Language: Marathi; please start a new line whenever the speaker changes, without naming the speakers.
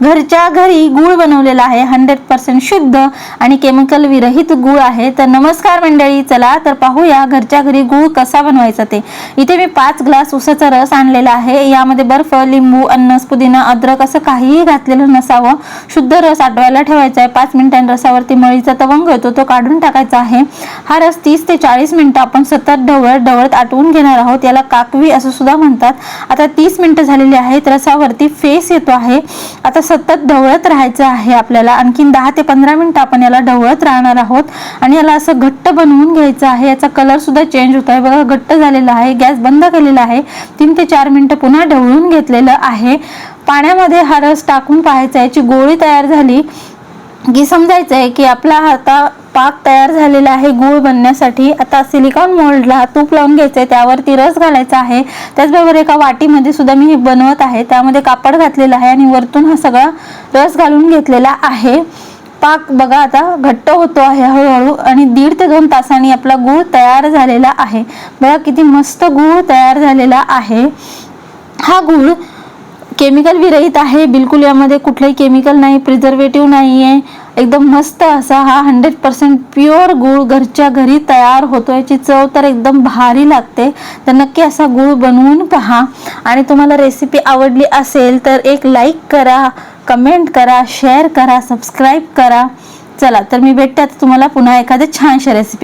घरच्या घरी गूळ बनवलेला आहे हंड्रेड पर्सेंट शुद्ध आणि केमिकल विरहित गूळ आहे. तर नमस्कार मंडळी चला तर पाहूया घरच्या घरी गूळ कसा बनवायचा ते. इथे मी पाच ग्लास उसाचा रस आणलेला आहे. यामध्ये बर्फ लिंबू अन्नस पुदिना अद्रक असं काहीही घातलेलं नसावं. शुद्ध रस आटवायला ठेवायचा आहे. पाच मिनिटांनी रसावरती मळीचा तवंग येतो तो काढून टाकायचा आहे. हा रस तीस ते चाळीस मिनिटं आपण सतत ढवळत ढवळत आटवून घेणार आहोत. याला काकवी असं सुद्धा म्हणतात. आता तीस मिनिटं झालेली आहेत. रसावरती फेस येतो आहे. आता सतत ढवळत राहायचं आहे आपल्याला. आणखीन दहा ते पंधरा मिनिटं आपण याला ढवळत राहणार आहोत. आणि याला असं घट्ट बनवून घ्यायचं आहे. याचा कलर सुद्धा चेंज होत आहे बघा घट्ट झालेला आहे. गॅस बंद केलेला आहे. तीन ते चार मिनिटं पुन्हा ढवळून घेतलेलं आहे. पाण्यामध्ये हा रस टाकून पाहायचा याची गोळी तयार झाली की समजायचं आहे की आपला आता पाक तयार झालेला आहे गूळ बनण्यासाठी. आता सिलिकॉन मोल्डला तूप लावून घ्यायचं आहे त्यावरती रस घालायचा आहे. त्याचबरोबर एका वाटीमध्ये सुद्धा मी हे बनवत आहे. त्यामध्ये कापड घातलेलं आहे आणि वरतून हा सगळा रस घालून घेतलेला आहे. पाक बघा आता घट्ट होतो आहे हळूहळू आणि दीड ते दोन तासांनी आपला गूळ तयार झालेला आहे. बघा किती मस्त गूळ तयार झालेला आहे. हा गूळ केमिकल विरहित आहे. बिलकुल यामध्ये कुठलंही केमिकल नाही प्रिझर्वेटिव्ह नाही आहे एकदम मस्त असा हा हंड्रेड पर्सेंट प्युअर गूळ घरच्या घरी तयार होतो याची चव तर एकदम भारी लागते. तर नक्की असा गूळ बनवून पहा. आणि तुम्हाला रेसिपी आवडली असेल तर एक लाईक करा कमेंट करा शेअर करा सबस्क्राईब करा. चला तर मी भेटते आता तुम्हाला पुन्हा एखाद्या छानशा रेसिपी